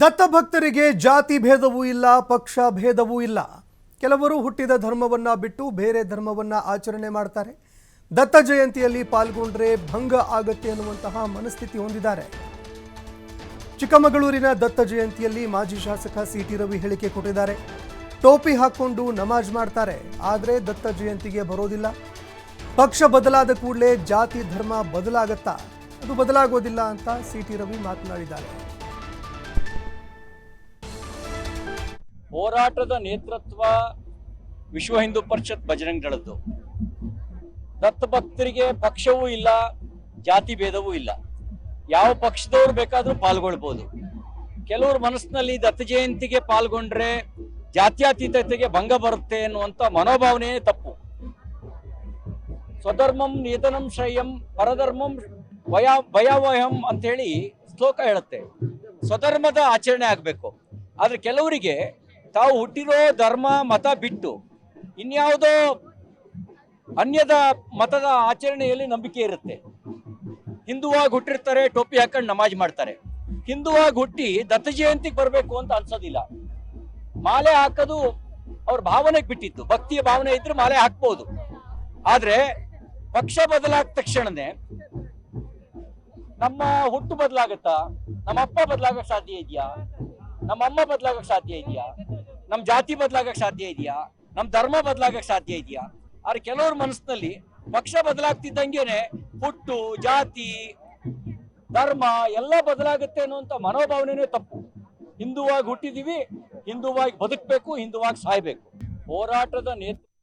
ದತ್ತ ಭಕ್ತರಿಗೆ ಜಾತಿ ಭೇದವೂ ಇಲ್ಲ, ಪಕ್ಷ ಭೇದವೂ ಇಲ್ಲ. ಕೆಲವರು ಹುಟ್ಟಿದ ಧರ್ಮವನ್ನ ಬಿಟ್ಟು ಬೇರೆ ಧರ್ಮವನ್ನ ಆಚರಣೆ ಮಾಡ್ತಾರೆ. ದತ್ತ ಜಯಂತಿಯಲ್ಲಿ ಪಾಲ್ಗೊಂಡ್ರೆ ಭಂಗ ಆಗತ್ತೆ ಅನ್ನುವಂತಹ ಮನಸ್ಥಿತಿ ಹೊಂದಿದ್ದಾರೆ. ಚಿಕ್ಕಮಗಳೂರಿನ ದತ್ತ ಜಯಂತಿಯಲ್ಲಿ ಮಾಜಿ ಶಾಸಕ ಸಿಟಿ ರವಿ ಹೇಳಿಕೆ ಕೊಟ್ಟಿದ್ದಾರೆ. ಟೋಪಿ ಹಾಕ್ಕೊಂಡು ನಮಾಜ್ ಮಾಡ್ತಾರೆ, ಆದರೆ ದತ್ತ ಜಯಂತಿಗೆ ಬರೋದಿಲ್ಲ. ಪಕ್ಷ ಬದಲಾದ ಕೂಡಲೇ ಜಾತಿ, ಧರ್ಮ ಬದಲಾಗತ್ತಾ? ಅದು ಬದಲಾಗೋದಿಲ್ಲ ಅಂತ ಸಿಟಿ ರವಿ ಮಾತನಾಡಿದ್ದಾರೆ. ಹೋರಾಟದ ನೇತೃತ್ವ ವಿಶ್ವ ಹಿಂದೂ ಪರಿಷತ್ ಬಜರಂಗ್ ದಳದ್ದು ದತ್ತ ಭಕ್ತರಿಗೆ ಪಕ್ಷವೂ ಇಲ್ಲ, ಜಾತಿ ಭೇದವೂ ಇಲ್ಲ. ಯಾವ ಪಕ್ಷದವ್ರು ಬೇಕಾದರೂ ಪಾಲ್ಗೊಳ್ಬೋದು. ಕೆಲವ್ರ ಮನಸ್ಸಿನಲ್ಲಿ ದತ್ತ ಜಯಂತಿಗೆ ಪಾಲ್ಗೊಂಡ್ರೆ ಜಾತ್ಯತೀತತೆಗೆ ಭಂಗ ಬರುತ್ತೆ ಅನ್ನುವಂತ ಮನೋಭಾವನೆ ತಪ್ಪು. ಸ್ವಧರ್ಮಂ ನಿಧನಂ ಶ್ರೇಯಂ ಪರಧರ್ಮಂ ವಯ ಭಯಾವಹಂ ಅಂತ ಹೇಳಿ ಶ್ಲೋಕ ಹೇಳುತ್ತೆ. ಸ್ವಧರ್ಮದ ಆಚರಣೆ ಆಗಬೇಕು. ಆದ್ರೆ ಕೆಲವರಿಗೆ ತಾವು ಹುಟ್ಟಿರೋ ಧರ್ಮ, ಮತ ಬಿಟ್ಟು ಇನ್ಯಾವುದೋ ಅನ್ಯದ ಮತದ ಆಚರಣೆಯಲ್ಲಿ ನಂಬಿಕೆ ಇರುತ್ತೆ. ಹಿಂದುವಾಗಿ ಹುಟ್ಟಿರ್ತಾರೆ, ಟೋಪಿ ಹಾಕೊಂಡು ನಮಾಜ್ ಮಾಡ್ತಾರೆ. ಹಿಂದುವಾಗಿ ಹುಟ್ಟಿ ದತ್ತ ಜಯಂತಿಗೆ ಬರಬೇಕು ಅಂತ ಅನ್ಸೋದಿಲ್ಲ. ಮಾಲೆ ಹಾಕೋದು ಅವ್ರ ಭಾವನೆಗೆ ಬಿಟ್ಟಿತ್ತು. ಭಕ್ತಿಯ ಭಾವನೆ ಇದ್ರೆ ಮಾಲೆ ಹಾಕ್ಬೋದು. ಆದ್ರೆ ಪಕ್ಷ ಬದಲಾದ ತಕ್ಷಣನೇ ನಮ್ಮ ಹುಟ್ಟು ಬದಲಾಗತ್ತಾ? ನಮ್ಮ ಅಪ್ಪ ಬದಲಾಗಕ್ ಸಾಧ್ಯ ಇದೆಯಾ? ನಮ್ಮ ಅಮ್ಮ ಬದಲಾಗಕ್ ಸಾಧ್ಯ ಇದೆಯಾ? ನಮ್ಮ ಜಾತಿ ಬದ್ಲಾಗಕ್ ಸಾಧ್ಯ ಇದೆಯಾ? ನಮ್ಮ ಧರ್ಮ ಬದ್ಲಾಗಕ್ ಸಾಧ್ಯ ಇದೆಯಾ? ಆದ್ರೆ ಕೆಲವ್ರ ಮನಸ್ಸಿನಲ್ಲಿ ಪಕ್ಷ ಬದಲಾಗ್ತಿದ್ದಂಗೆನೆ ಹುಟ್ಟು, ಜಾತಿ, ಧರ್ಮ ಎಲ್ಲ ಬದಲಾಗುತ್ತೆ ಅನ್ನುವಂತ ಮನೋಭಾವನೆನೇ ತಪ್ಪು. ಹಿಂದುವಾಗಿ ಹುಟ್ಟಿದೀವಿ, ಹಿಂದುವಾಗಿ ಬದುಕಬೇಕು, ಹಿಂದುವಾಗಿ ಸಾಯ್ಬೇಕು. ಹೋರಾಟದ ನೇತೃತ್ವ